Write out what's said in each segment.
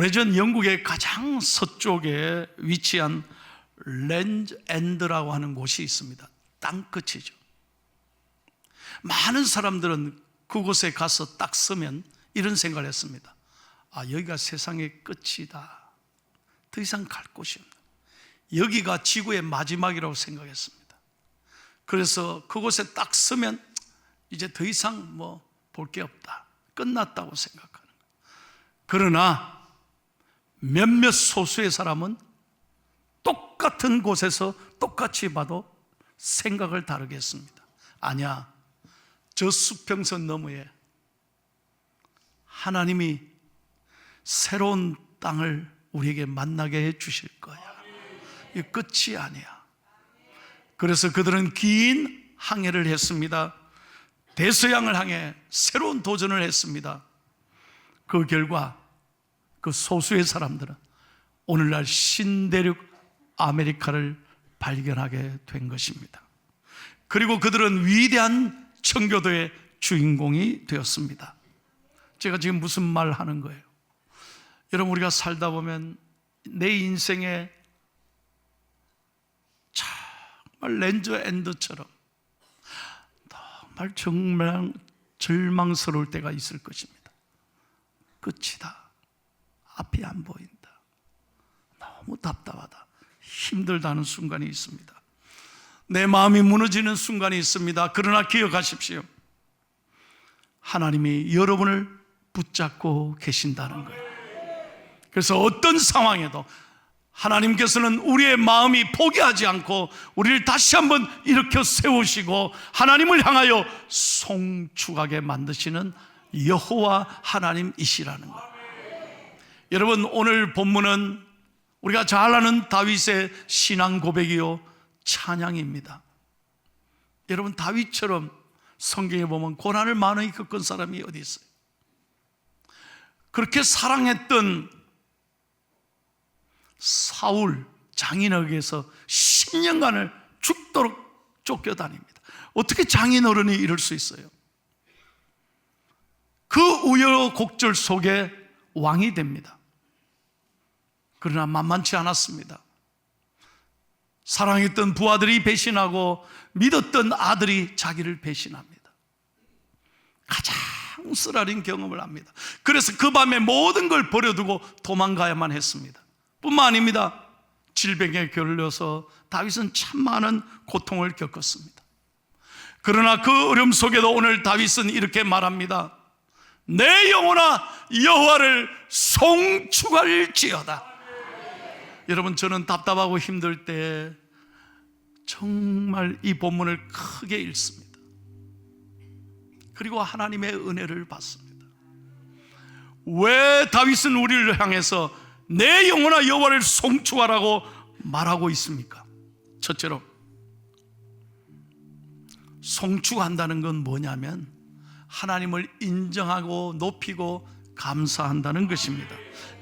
오래전 영국의 가장 서쪽에 위치한 랜드 엔드라고 하는 곳이 있습니다. 땅끝이죠. 많은 사람들은 그곳에 가서 딱 서면 이런 생각을 했습니다. 아, 여기가 세상의 끝이다. 더 이상 갈 곳이 없다. 여기가 지구의 마지막이라고 생각했습니다. 그래서 그곳에 딱 서면 이제 더 이상 뭐 볼 게 없다. 끝났다고 생각하는 거예요. 그러나 몇몇 소수의 사람은 똑같은 곳에서 똑같이 봐도 생각을 다르게 했습니다. 아니야. 저 수평선 너머에 하나님이 새로운 땅을 우리에게 만나게 해 주실 거야. 이 끝이 아니야. 그래서 그들은 긴 항해를 했습니다. 대서양을 향해 새로운 도전을 했습니다. 그 결과 그 소수의 사람들은 오늘날 신대륙 아메리카를 발견하게 된 것입니다. 그리고 그들은 위대한 청교도의 주인공이 되었습니다. 제가 지금 무슨 말 하는 거예요? 여러분, 우리가 살다 보면 내 인생에 정말 렌즈 엔드처럼 정말 정말 절망스러울 때가 있을 것입니다. 끝이다. 앞이 안 보인다. 너무 답답하다. 힘들다는 순간이 있습니다. 내 마음이 무너지는 순간이 있습니다. 그러나 기억하십시오. 하나님이 여러분을 붙잡고 계신다는 거예요. 그래서 어떤 상황에도 하나님께서는 우리의 마음이 포기하지 않고 우리를 다시 한번 일으켜 세우시고 하나님을 향하여 송축하게 만드시는 여호와 하나님이시라는 거예요. 여러분 오늘 본문은 우리가 잘 아는 다윗의 신앙 고백이요 찬양입니다. 여러분 다윗처럼 성경에 보면 고난을 많이 겪은 사람이 어디 있어요? 그렇게 사랑했던 사울 장인어에게서 10년간을 죽도록 쫓겨다닙니다. 어떻게 장인 어른이 이럴 수 있어요? 그 우여곡절 속에 왕이 됩니다. 그러나 만만치 않았습니다. 사랑했던 부하들이 배신하고 믿었던 아들이 자기를 배신합니다. 가장 쓰라린 경험을 합니다. 그래서 그 밤에 모든 걸 버려두고 도망가야만 했습니다. 뿐만 아닙니다. 질병에 걸려서 다윗은 참 많은 고통을 겪었습니다. 그러나 그 어려움 속에도 오늘 다윗은 이렇게 말합니다. 내 영혼아 여호와를 송축할지어다. 여러분 저는 답답하고 힘들 때 정말 이 본문을 크게 읽습니다. 그리고 하나님의 은혜를 받습니다. 왜 다윗은 우리를 향해서 내 영혼아 여호와를 송축하라고 말하고 있습니까? 첫째로 송축한다는 건 뭐냐면 하나님을 인정하고 높이고 감사한다는 것입니다.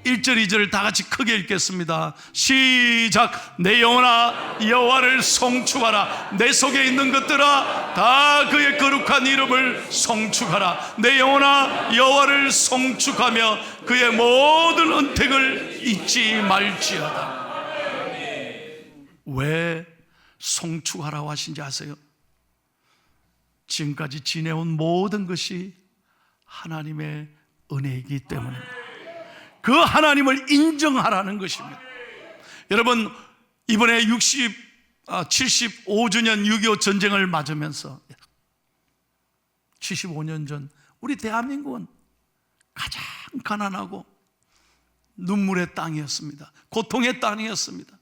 1절, 2절을 다 같이 크게 읽겠습니다. 시작. 내 영혼아 여호와를 송축하라. 내 속에 있는 것들아 다 그의 거룩한 이름을 송축하라. 내 영혼아 여호와를 송축하며 그의 모든 은택을 잊지 말지어다. 왜 송축하라고 하신지 아세요? 지금까지 지내온 모든 것이 하나님의 은혜이기 때문입니다. 그 하나님을 인정하라는 것입니다. 여러분, 이번에 60, 75주년 6.25 전쟁을 맞으면서 75년 전 우리 대한민국은 가장 가난하고 눈물의 땅이었습니다. 고통의 땅이었습니다.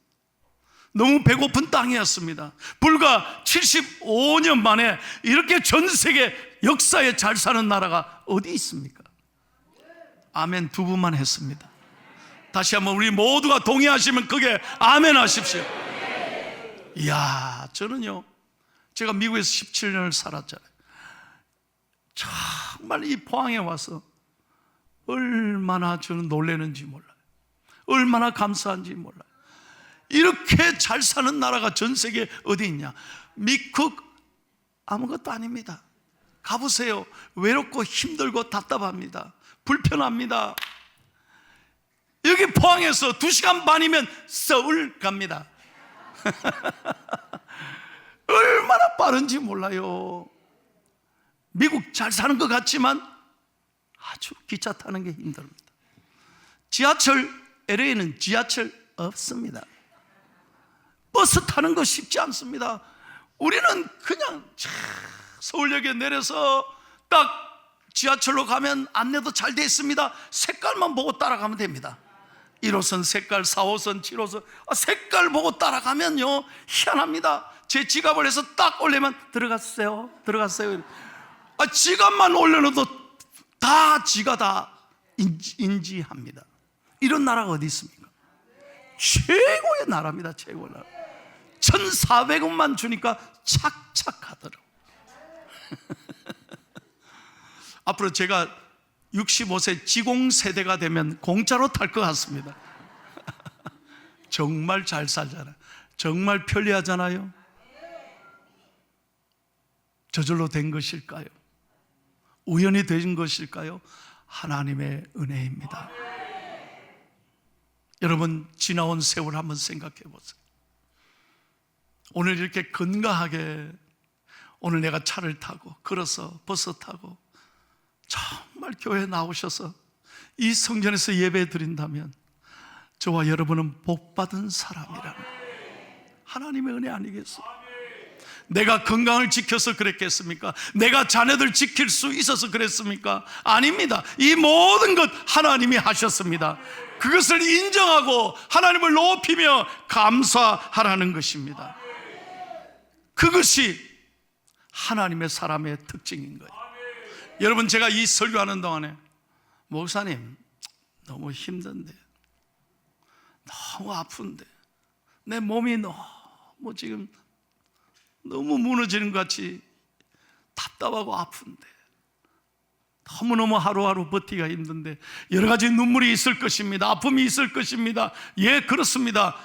너무 배고픈 땅이었습니다. 불과 75년 만에 이렇게 전 세계 역사에 잘 사는 나라가 어디 있습니까? 아멘 두 분만 했습니다. 다시 한번 우리 모두가 동의하시면 그게 아멘 하십시오. 이야, 저는요, 제가 미국에서 17년을 살았잖아요. 정말 이 포항에 와서 얼마나 저는 놀래는지 몰라요. 얼마나 감사한지 몰라요. 이렇게 잘 사는 나라가 전 세계 어디 있냐? 미국 아무것도 아닙니다. 가보세요. 외롭고 힘들고 답답합니다. 불편합니다. 여기 포항에서 2시간 반이면 서울 갑니다. 얼마나 빠른지 몰라요. 미국 잘 사는 것 같지만 아주 기차 타는 게 힘듭니다. 지하철, LA는 지하철 없습니다. 버스 타는 거 쉽지 않습니다. 우리는 그냥 차, 서울역에 내려서 딱 지하철로 가면 안내도 잘 돼 있습니다. 색깔만 보고 따라가면 됩니다. 1호선 색깔, 4호선, 7호선 아, 색깔 보고 따라가면요 희한합니다. 제 지갑을 해서 딱 올리면 들어갔어요, 들어갔어요. 아, 지갑만 올려놓도 다 지가 다 인지, 인지 합니다. 이런 나라가 어디 있습니까? 최고의 나라입니다, 최고의 나라. 1,400원만 주니까 착착하더라고. 앞으로 제가 65세 지공 세대가 되면 공짜로 탈 것 같습니다. 정말 잘 살잖아요. 정말 편리하잖아요. 저절로 된 것일까요? 우연히 된 것일까요? 하나님의 은혜입니다. 여러분, 지나온 세월 한번 생각해 보세요. 오늘 이렇게 건강하게 오늘 내가 차를 타고 걸어서 버스 타고 정말 교회 나오셔서 이 성전에서 예배 드린다면 저와 여러분은 복 받은 사람이라는 하나님의 은혜 아니겠어요? 내가 건강을 지켜서 그랬겠습니까? 내가 자녀들 지킬 수 있어서 그랬습니까? 아닙니다. 이 모든 것 하나님이 하셨습니다. 그것을 인정하고 하나님을 높이며 감사하라는 것입니다. 그것이 하나님의 사람의 특징인 거예요. 여러분 제가 이 설교하는 동안에 목사님 너무 힘든데 너무 아픈데 내 몸이 너무 지금 너무 무너지는 것 같이 답답하고 아픈데 너무너무 하루하루 버티기가 힘든데 여러 가지 눈물이 있을 것입니다. 아픔이 있을 것입니다. 예, 그렇습니다.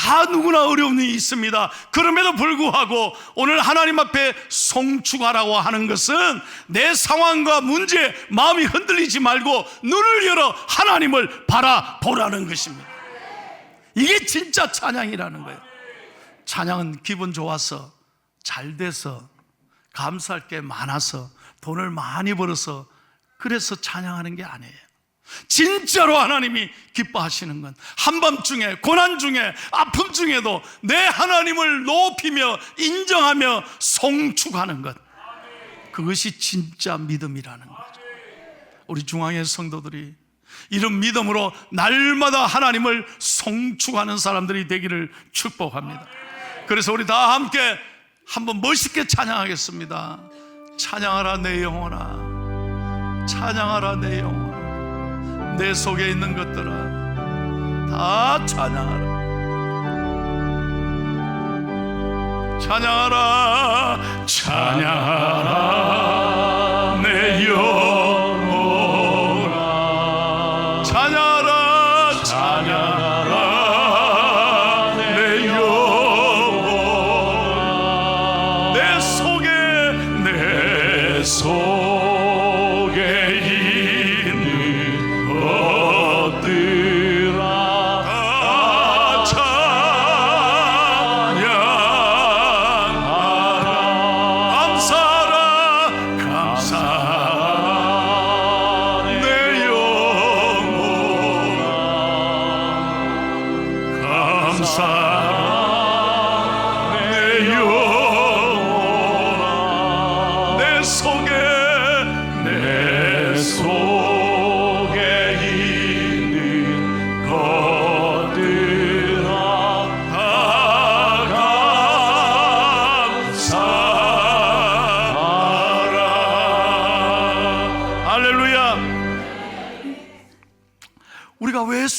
다 누구나 어려움이 있습니다. 그럼에도 불구하고 오늘 하나님 앞에 송축하라고 하는 것은 내 상황과 문제, 마음이 흔들리지 말고 눈을 열어 하나님을 바라보라는 것입니다. 이게 진짜 찬양이라는 거예요. 찬양은 기분 좋아서 잘 돼서 감사할 게 많아서 돈을 많이 벌어서 그래서 찬양하는 게 아니에요. 진짜로 하나님이 기뻐하시는 건 한밤중에 고난 중에 아픔 중에도 내 하나님을 높이며 인정하며 송축하는 것 그것이 진짜 믿음이라는 거죠. 우리 중앙의 성도들이 이런 믿음으로 날마다 하나님을 송축하는 사람들이 되기를 축복합니다. 그래서 우리 다 함께 한번 멋있게 찬양하겠습니다. 찬양하라 내 영혼아, 찬양하라 내 영혼아. 내 속에 있는 것들아 다 찬양하라. 찬양하라 찬양하라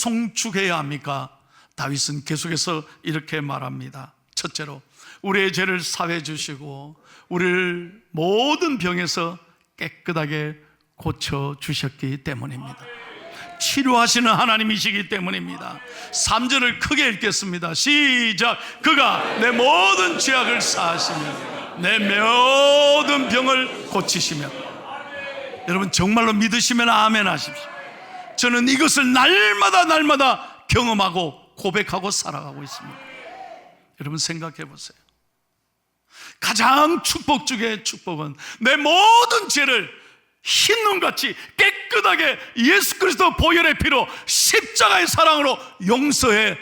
송축해야 합니까? 다윗은 계속해서 이렇게 말합니다. 첫째로 우리의 죄를 사해 주시고 우리를 모든 병에서 깨끗하게 고쳐 주셨기 때문입니다. 치료하시는 하나님이시기 때문입니다. 3절을 크게 읽겠습니다. 시작. 그가 내 모든 죄악을 사하시며 내 모든 병을 고치시며 여러분 정말로 믿으시면 아멘 하십시오. 저는 이것을 날마다 날마다 경험하고 고백하고 살아가고 있습니다. 여러분 생각해 보세요. 가장 축복 중의 축복은 내 모든 죄를 흰 눈같이 깨끗하게 예수 그리스도 보혈의 피로 십자가의 사랑으로 용서해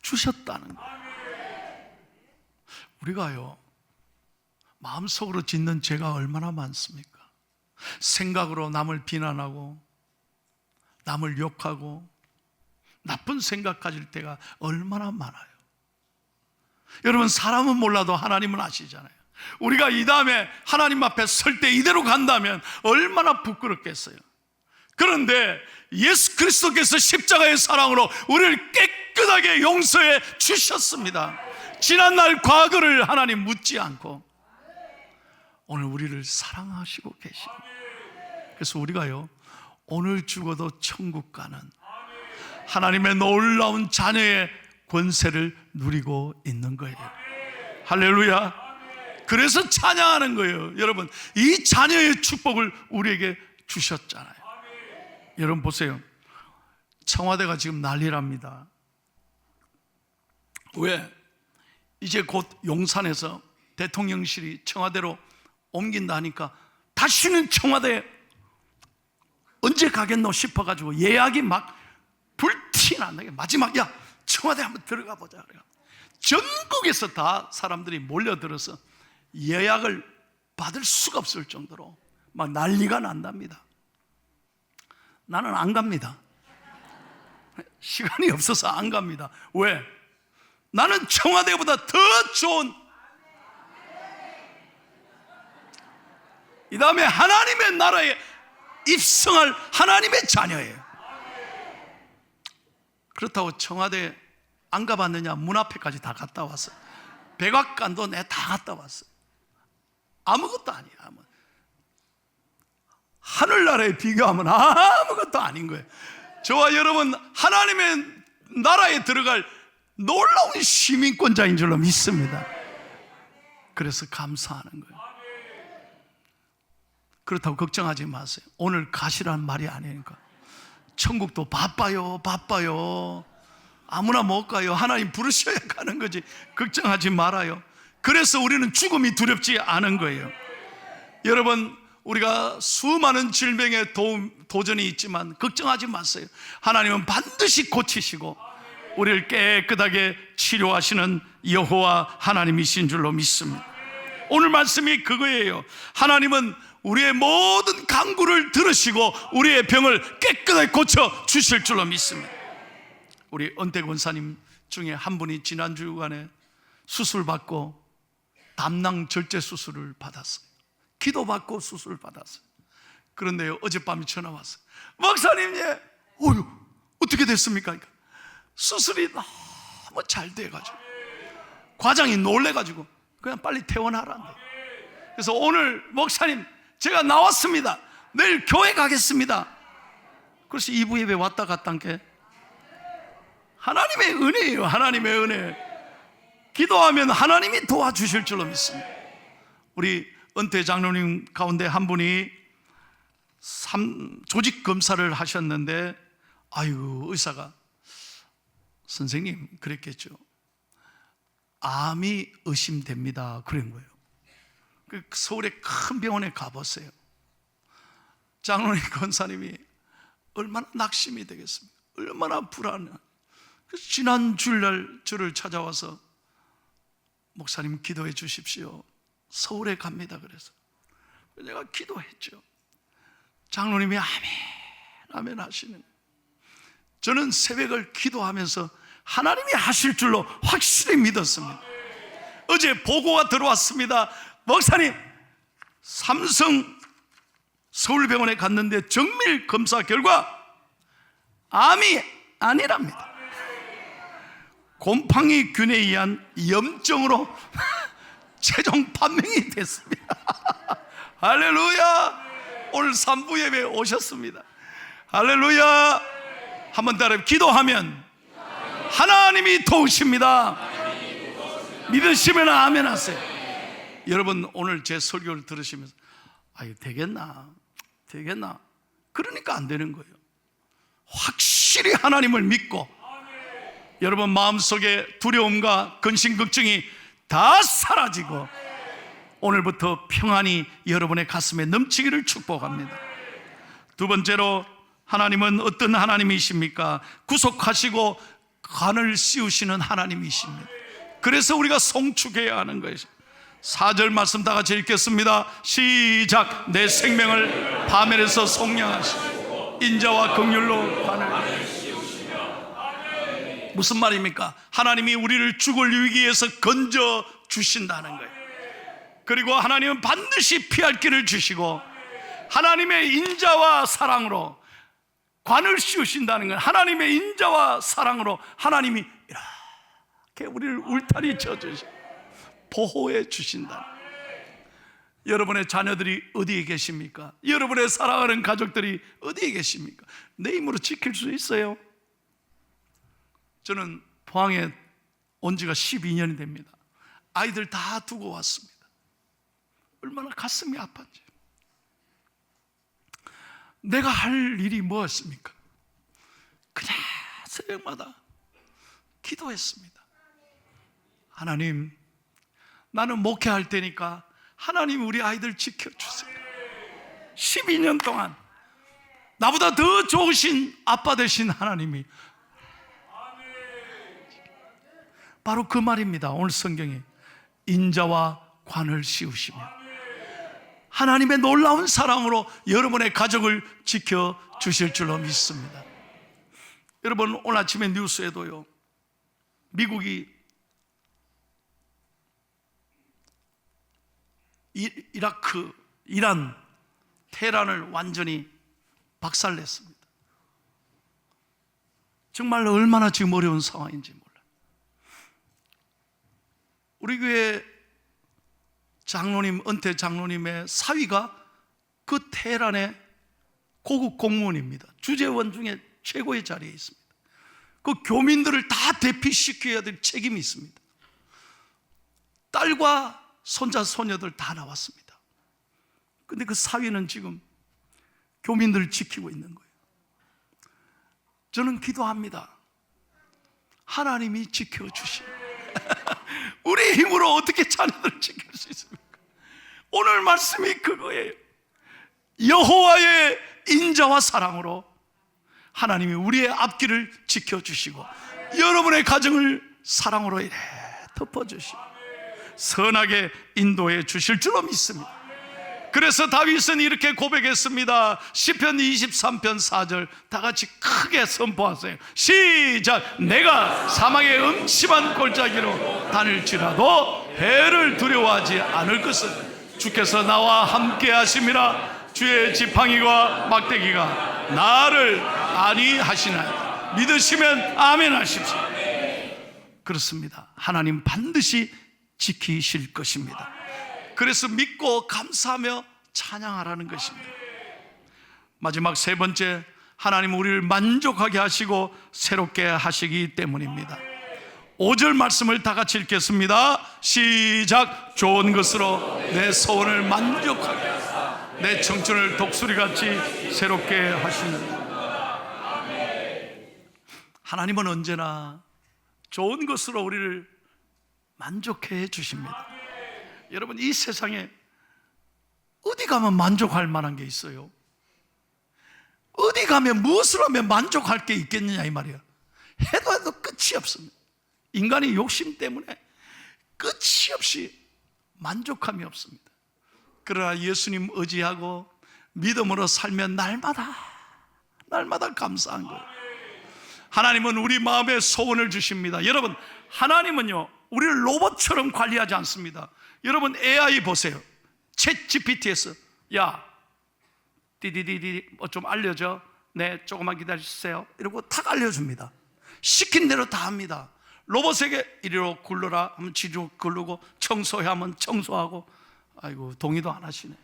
주셨다는 거예요. 우리가요, 마음속으로 짓는 죄가 얼마나 많습니까? 생각으로 남을 비난하고, 남을 욕하고, 나쁜 생각 가질 때가 얼마나 많아요. 여러분, 사람은 몰라도 하나님은 아시잖아요. 우리가 이 다음에 하나님 앞에 설 때 이대로 간다면 얼마나 부끄럽겠어요. 그런데 예수 그리스도께서 십자가의 사랑으로 우리를 깨끗하게 용서해 주셨습니다. 지난날 과거를 하나님 묻지 않고 오늘 우리를 사랑하시고 계십니다. 그래서 우리가요, 오늘 죽어도 천국 가는 하나님의 놀라운 자녀의 권세를 누리고 있는 거예요. 할렐루야. 그래서 찬양하는 거예요. 여러분, 이 자녀의 축복을 우리에게 주셨잖아요. 여러분 보세요. 청와대가 지금 난리랍니다. 왜? 이제 곧 용산에서 대통령실이 청와대로 옮긴다 하니까 다시는 청와대 언제 가겠노 싶어가지고 예약이 막 불티나게 마지막 야 청와대 한번 들어가 보자 그래요. 전국에서 다 사람들이 몰려들어서 예약을 받을 수가 없을 정도로 막 난리가 난답니다. 나는 안 갑니다. 시간이 없어서 안 갑니다. 왜? 나는 청와대보다 더 좋은 이 다음에 하나님의 나라에 입성할 하나님의 자녀예요. 그렇다고 청와대 안 가봤느냐? 문 앞에까지 다 갔다 왔어요. 백악관도 내 다 갔다 왔어요. 아무것도 아니야. 하늘나라에 비교하면 아무것도 아닌 거예요. 저와 여러분 하나님의 나라에 들어갈 놀라운 시민권자인 줄로 믿습니다. 그래서 감사하는 거예요. 그렇다고 걱정하지 마세요. 오늘 가시란 말이 아니니까. 천국도 바빠요, 바빠요. 아무나 못 가요. 하나님 부르셔야 가는 거지. 걱정하지 말아요. 그래서 우리는 죽음이 두렵지 않은 거예요. 여러분, 우리가 수많은 질병에 도, 도전이 있지만 걱정하지 마세요. 하나님은 반드시 고치시고 우리를 깨끗하게 치료하시는 여호와 하나님이신 줄로 믿습니다. 오늘 말씀이 그거예요. 하나님은 우리의 모든 강구를 들으시고 우리의 병을 깨끗하게 고쳐 주실 줄로 믿습니다. 우리 은퇴 권사님 중에 한 분이 지난 주간에 수술 받고 담낭 절제 수술을 받았어요. 기도 받고 수술 받았어요. 그런데 어젯밤에 전화 왔어요. 목사님, 예, 어휴, 어떻게 됐습니까? 그러니까 수술이 너무 잘 돼가지고 과장이 놀래가지고 그냥 빨리 퇴원하라는데. 그래서 오늘 목사님 제가 나왔습니다. 내일 교회 가겠습니다. 그래서 이부 예배 왔다 갔다 한 게 하나님의 은혜예요. 하나님의 은혜. 기도하면 하나님이 도와주실 줄로 믿습니다. 우리 은퇴 장로님 가운데 한 분이 삼- 조직 검사를 하셨는데 아유 의사가 선생님 그랬겠죠. 암이 의심됩니다. 그런 거예요. 그 서울의 큰 병원에 가보세요. 장로님 권사님이 얼마나 낙심이 되겠습니까? 얼마나 불안해. 그래서 지난 주일날 저를 찾아와서 목사님 기도해 주십시오. 서울에 갑니다. 그래서 내가 기도했죠. 장로님이 아멘, 아멘 하시는. 저는 새벽을 기도하면서 하나님이 하실 줄로 확실히 믿었습니다. 어제 보고가 들어왔습니다. 목사님, 삼성 서울병원에 갔는데 정밀 검사 결과 암이 아니랍니다. 곰팡이 균에 의한 염증으로 최종 판명이 됐습니다. 할렐루야! 오늘 3부 예배 오셨습니다. 할렐루야! 한번 따라 기도하면 하나님이 도우십니다. 믿으시면 아멘 하세요. 여러분 오늘 제 설교를 들으시면서 아유 되겠나? 되겠나? 그러니까 안 되는 거예요. 확실히 하나님을 믿고 여러분 마음속에 두려움과 근심 걱정이 다 사라지고 오늘부터 평안이 여러분의 가슴에 넘치기를 축복합니다. 두 번째로 하나님은 어떤 하나님이십니까? 구속하시고 관을 씌우시는 하나님이십니다. 그래서 우리가 송축해야 하는 것이죠. 4절 말씀 다 같이 읽겠습니다. 시작. 내 생명을 파멸해서 속량하시고 인자와 긍휼로 관을 무슨 말입니까? 하나님이 우리를 죽을 위기에서 건져 주신다는 거예요. 그리고 하나님은 반드시 피할 길을 주시고 하나님의 인자와 사랑으로 관을 씌우신다는 건 하나님의 인자와 사랑으로 하나님이 이렇게 우리를 울타리 쳐주시고 보호해 주신다. 여러분의 자녀들이 어디에 계십니까? 여러분의 사랑하는 가족들이 어디에 계십니까? 내 힘으로 지킬 수 있어요? 저는 포항에 온 지가 12년이 됩니다. 아이들 다 두고 왔습니다. 얼마나 가슴이 아팠지. 내가 할 일이 뭐였습니까? 그냥 새벽마다 기도했습니다. 하나님, 나는 목회할 테니까 하나님 우리 아이들 지켜주세요. 12년 동안 나보다 더 좋으신 아빠 되신 하나님이 바로 그 말입니다. 오늘 성경에 인자와 관을 씌우시며 하나님의 놀라운 사랑으로 여러분의 가족을 지켜 주실 줄로 믿습니다. 여러분 오늘 아침에 뉴스에도요. 미국이 이- 이라크, 이란, 테란을 완전히 박살냈습니다. 정말 얼마나 지금 어려운 상황인지 몰라요. 우리 교회 장로님, 은퇴 장로님의 사위가 그 테란의 고급 공무원입니다. 주재원 중에 최고의 자리에 있습니다. 그 교민들을 다 대피시켜야 될 책임이 있습니다. 딸과 손자, 손녀들 다 나왔습니다. 근데 그 사위는 지금 교민들을 지키고 있는 거예요. 저는 기도합니다. 하나님이 지켜주시. 우리 힘으로 어떻게 자녀들을 지킬 수 있습니까? 오늘 말씀이 그거예요. 여호와의 인자와 사랑으로 하나님이 우리의 앞길을 지켜주시고 여러분의 가정을 사랑으로 덮어주시고 선하게 인도해 주실 줄로 믿습니다. 그래서 다윗은 이렇게 고백했습니다. 시편 23편 4절 다 같이 크게 선포하세요. 시작. 내가 사망의 음침한 골짜기로 다닐지라도 해를 두려워하지 않을 것은 주께서 나와 함께 하심이라 주의 지팡이와 막대기가 나를 안위하시나이다. 믿으시면 아멘 하십시오. 그렇습니다. 하나님 반드시 지키실 것입니다. 그래서 믿고 감사하며 찬양하라는 것입니다. 마지막 세 번째, 하나님 우리를 만족하게 하시고 새롭게 하시기 때문입니다. 5절 말씀을 다 같이 읽겠습니다. 시작. 좋은 것으로 내 소원을 만족하게 하사 내 청춘을 독수리같이 새롭게 하시는 하나님은 언제나 좋은 것으로 우리를 만족해 해 주십니다. 여러분 이 세상에 어디 가면 만족할 만한 게 있어요? 어디 가면 무엇을 하면 만족할 게 있겠느냐 이 말이야. 해도 해도 끝이 없습니다. 인간의 욕심 때문에 끝이 없이 만족함이 없습니다. 그러나 예수님 의지하고 믿음으로 살면 날마다 날마다 감사한 거예요. 하나님은 우리 마음에 소원을 주십니다. 여러분, 하나님은요, 우리를 로봇처럼 관리하지 않습니다. 여러분, AI 보세요. 챗 GPT에서, 야, 디디디디, 뭐 좀 알려줘. 네, 조금만 기다리세요. 이러고 탁 알려줍니다. 시킨 대로 다 합니다. 로봇에게 이리로 굴러라 하면 지로 굴르고 청소해 하면 청소하고 아이고 동의도 안 하시네.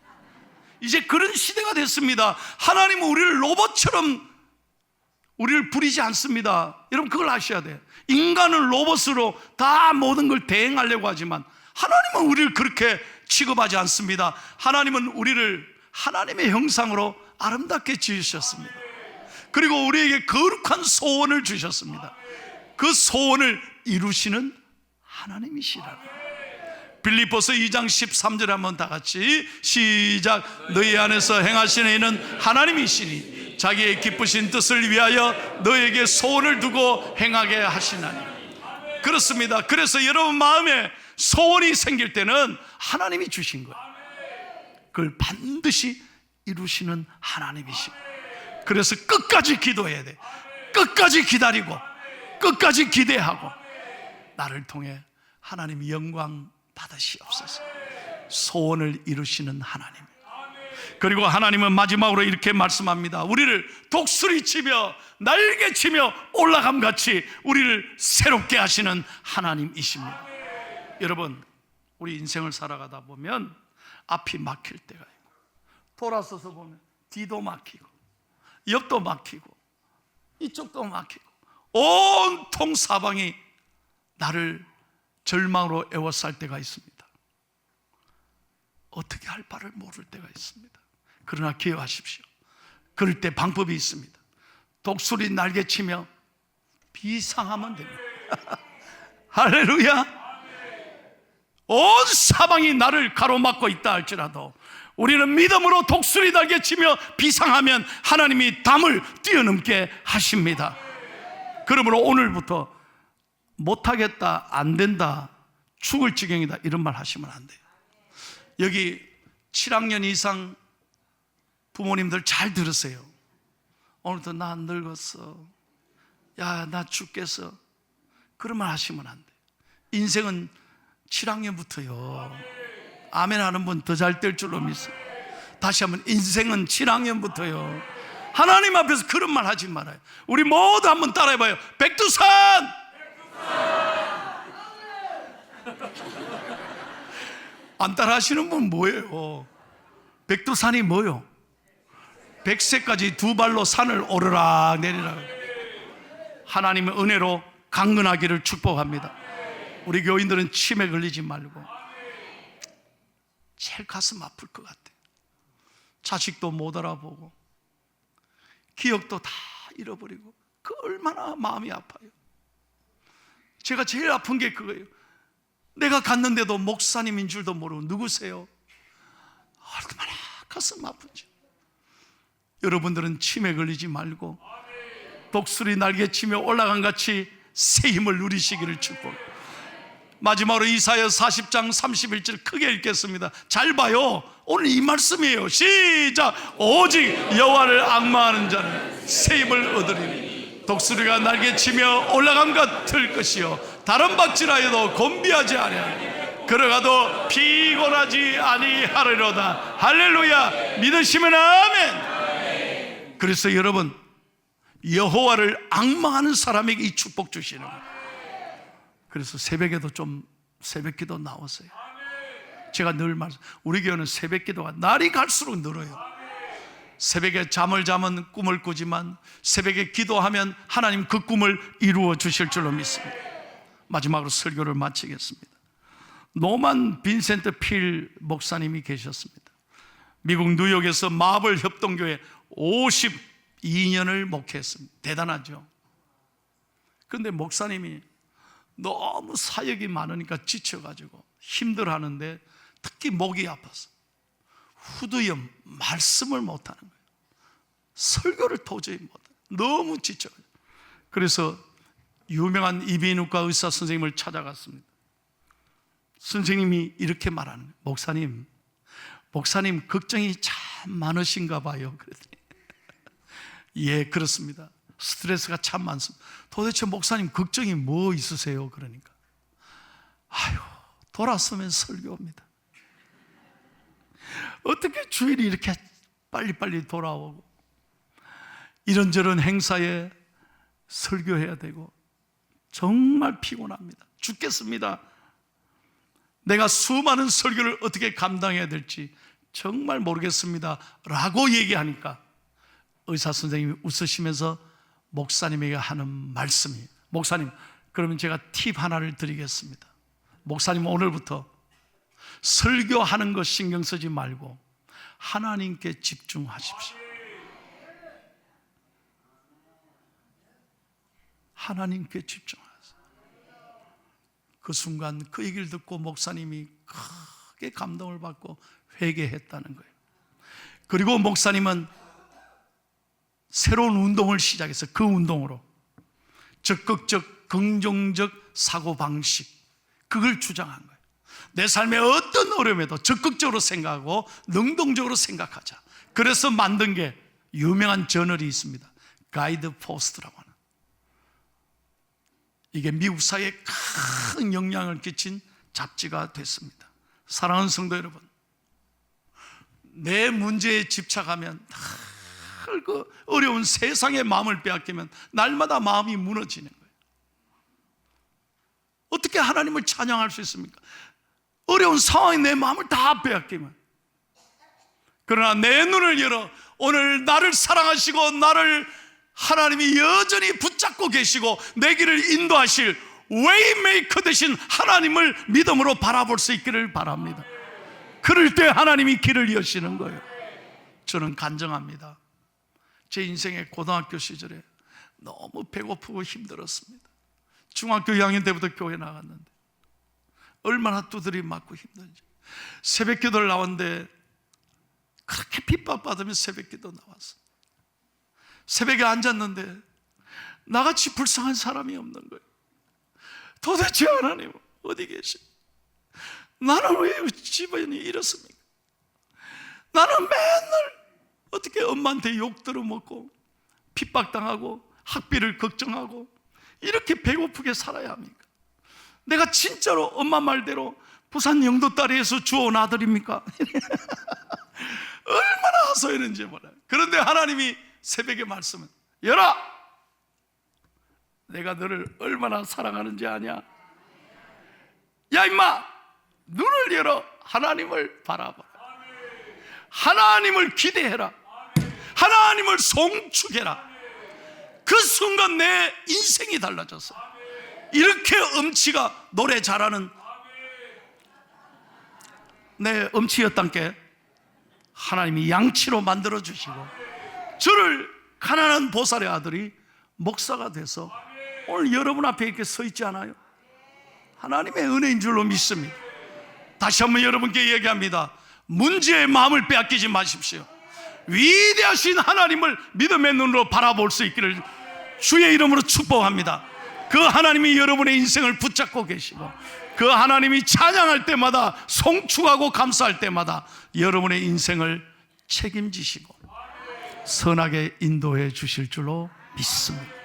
이제 그런 시대가 됐습니다. 하나님은 우리를 로봇처럼 우리를 부리지 않습니다. 여러분 그걸 아셔야 돼요. 인간은 로봇으로 다 모든 걸 대행하려고 하지만 하나님은 우리를 그렇게 취급하지 않습니다. 하나님은 우리를 하나님의 형상으로 아름답게 지으셨습니다. 그리고 우리에게 거룩한 소원을 주셨습니다. 그 소원을 이루시는 하나님이시라. 빌리포스 2장 13절 한번 다 같이 시작 너희 안에서 행하시는 이는 하나님이시니 자기의 기쁘신 뜻을 위하여 너에게 소원을 두고 행하게 하시나니 그렇습니다. 그래서 여러분 마음에 소원이 생길 때는 하나님이 주신 거예요. 그걸 반드시 이루시는 하나님이시고 그래서 끝까지 기도해야 돼. 끝까지 기다리고 끝까지 기대하고 나를 통해 하나님이 영광 받으시옵소서. 소원을 이루시는 하나님. 그리고 하나님은 마지막으로 이렇게 말씀합니다. 우리를 독수리 치며 날개 치며 올라감 같이 우리를 새롭게 하시는 하나님이십니다. 여러분, 우리 인생을 살아가다 보면 앞이 막힐 때가 있고 돌아서서 보면 뒤도 막히고 옆도 막히고 이쪽도 막히고 온통 사방이 나를 절망으로 애워쌀 때가 있습니다. 어떻게 할 바를 모를 때가 있습니다. 그러나 기억하십시오. 그럴 때 방법이 있습니다. 독수리 날개 치며 비상하면 됩니다. 할렐루야! 온 사방이 나를 가로막고 있다 할지라도 우리는 믿음으로 독수리 날개 치며 비상하면 하나님이 담을 뛰어넘게 하십니다. 그러므로 오늘부터 못하겠다, 안 된다, 죽을 지경이다 이런 말 하시면 안 돼요. 여기 7학년 이상 부모님들 잘 들으세요. 오늘도 나 늙었어. 야, 나 죽겠어. 그런 말 하시면 안 돼. 인생은 7학년부터요. 아멘 하는 분 더 잘 될 줄로 믿습니다. 다시 한번 인생은 7학년부터요. 하나님 앞에서 그런 말 하지 말아요. 우리 모두 한번 따라해 봐요. 백두산! 안 따라 하시는 분 뭐예요? 백두산이 뭐요? 백세까지 두 발로 산을 오르락 내리락. 하나님의 은혜로 강건하기를 축복합니다. 우리 교인들은 치매 걸리지 말고 제일 가슴 아플 것 같아. 자식도 못 알아보고 기억도 다 잃어버리고 그 얼마나 마음이 아파요. 제가 제일 아픈 게 그거예요. 내가 갔는데도 목사님인 줄도 모르고 누구세요? 얼마나 가슴 아픈지. 여러분들은 치매 걸리지 말고 독수리 날개 치며 올라간 같이 새 힘을 누리시기를 축복. 마지막으로 이사야 40장 31절 크게 읽겠습니다. 잘 봐요. 오늘 이 말씀이에요. 시작. 오직 여호와를 악마하는 자는 새 힘을 얻으리니 독수리가 날개 치며 올라감 같을 것이요 다른 박질하여도 곤비하지 아니하니 걸어가도 피곤하지 아니하리로다. 할렐루야. 믿으시면 아멘. 그래서 여러분 여호와를 악망하는 사람에게 이 축복 주시는 거예요. 그래서 새벽에도 좀 새벽 기도 나오세요. 제가 늘 말씀, 우리 교회는 새벽 기도가 날이 갈수록 늘어요. 새벽에 잠을 자면 꿈을 꾸지만 새벽에 기도하면 하나님 그 꿈을 이루어 주실 줄로 믿습니다. 마지막으로 설교를 마치겠습니다. 노만 빈센트 필 목사님이 계셨습니다. 미국 뉴욕에서 마블 협동교회 52년을 목회했습니다. 대단하죠. 그런데 목사님이 너무 사역이 많으니까 지쳐가지고 힘들어하는데 특히 목이 아파서 후두염 말씀을 못하는 거예요. 설교를 도저히 못해. 너무 지쳐가지고. 그래서 유명한 이비인후과 의사 선생님을 찾아갔습니다. 선생님이 이렇게 말하는 거예요. 목사님, 목사님 걱정이 참 많으신가 봐요. 그랬더니 예, 그렇습니다. 스트레스가 참 많습니다. 도대체 목사님 걱정이 뭐 있으세요? 그러니까 아유 돌아서면 설교입니다. 어떻게 주일이 이렇게 빨리빨리 돌아오고 이런저런 행사에 설교해야 되고 정말 피곤합니다. 죽겠습니다. 내가 수많은 설교를 어떻게 감당해야 될지 정말 모르겠습니다. 라고 얘기하니까 의사 선생님이 웃으시면서 목사님에게 하는 말씀이 목사님 그러면 제가 팁 하나를 드리겠습니다. 목사님 오늘부터 설교하는 것 신경 쓰지 말고 하나님께 집중하십시오. 하나님께 집중하세요. 그 순간 그 얘기를 듣고 목사님이 크게 감동을 받고 회개했다는 거예요. 그리고 목사님은 새로운 운동을 시작해서 그 운동으로 적극적 긍정적 사고 방식 그걸 주장한 거예요. 내 삶의 어떤 어려움에도 적극적으로 생각하고 능동적으로 생각하자. 그래서 만든 게 유명한 저널이 있습니다. 가이드 포스트라고 하는. 이게 미국 사회에 큰 영향을 끼친 잡지가 됐습니다. 사랑하는 성도 여러분, 내 문제에 집착하면 늘그 어려운 세상의 마음을 빼앗기면 날마다 마음이 무너지는 거예요. 어떻게 하나님을 찬양할 수 있습니까? 어려운 상황에 내 마음을 다 빼앗기면. 그러나 내 눈을 열어 오늘 나를 사랑하시고 나를 하나님이 여전히 붙잡고 계시고 내 길을 인도하실 웨이메이커 되신 하나님을 믿음으로 바라볼 수 있기를 바랍니다. 그럴 때 하나님이 길을 여시는 거예요. 저는 간증합니다. 제 인생의 고등학교 시절에 너무 배고프고 힘들었습니다. 중학교 2학년 때부터 교회 나갔는데 얼마나 두드리 맞고 힘든지 새벽 기도를 나왔는데 그렇게 핍박받으면 새벽 기도 나왔어. 새벽에 앉았는데 나같이 불쌍한 사람이 없는 거예요. 도대체 하나님 어디 계시? 나는 왜 집안이 이렇습니까? 나는 맨날 어떻게 엄마한테 욕 들어먹고 핍박당하고 학비를 걱정하고 이렇게 배고프게 살아야 합니까? 내가 진짜로 엄마 말대로 부산 영도다리에서 주워온 아들입니까? 얼마나 하소연인지 몰라요. 그런데 하나님이 새벽에 말씀은 열아! 내가 너를 얼마나 사랑하는지 아냐? 야 임마! 눈을 열어 하나님을 바라봐. 하나님을 기대해라. 하나님을 송축해라. 그 순간 내 인생이 달라졌어. 이렇게 음치가 노래 잘하는 내 음치였단 게 하나님이 양치로 만들어 주시고 저를 가난한 보살의 아들이 목사가 돼서 오늘 여러분 앞에 이렇게 서 있지 않아요? 하나님의 은혜인 줄로 믿습니다. 다시 한번 여러분께 얘기합니다. 문제의 마음을 빼앗기지 마십시오. 위대하신 하나님을 믿음의 눈으로 바라볼 수 있기를 주의 이름으로 축복합니다. 그 하나님이 여러분의 인생을 붙잡고 계시고 그 하나님이 찬양할 때마다 송축하고 감사할 때마다 여러분의 인생을 책임지시고 선하게 인도해 주실 줄로 믿습니다.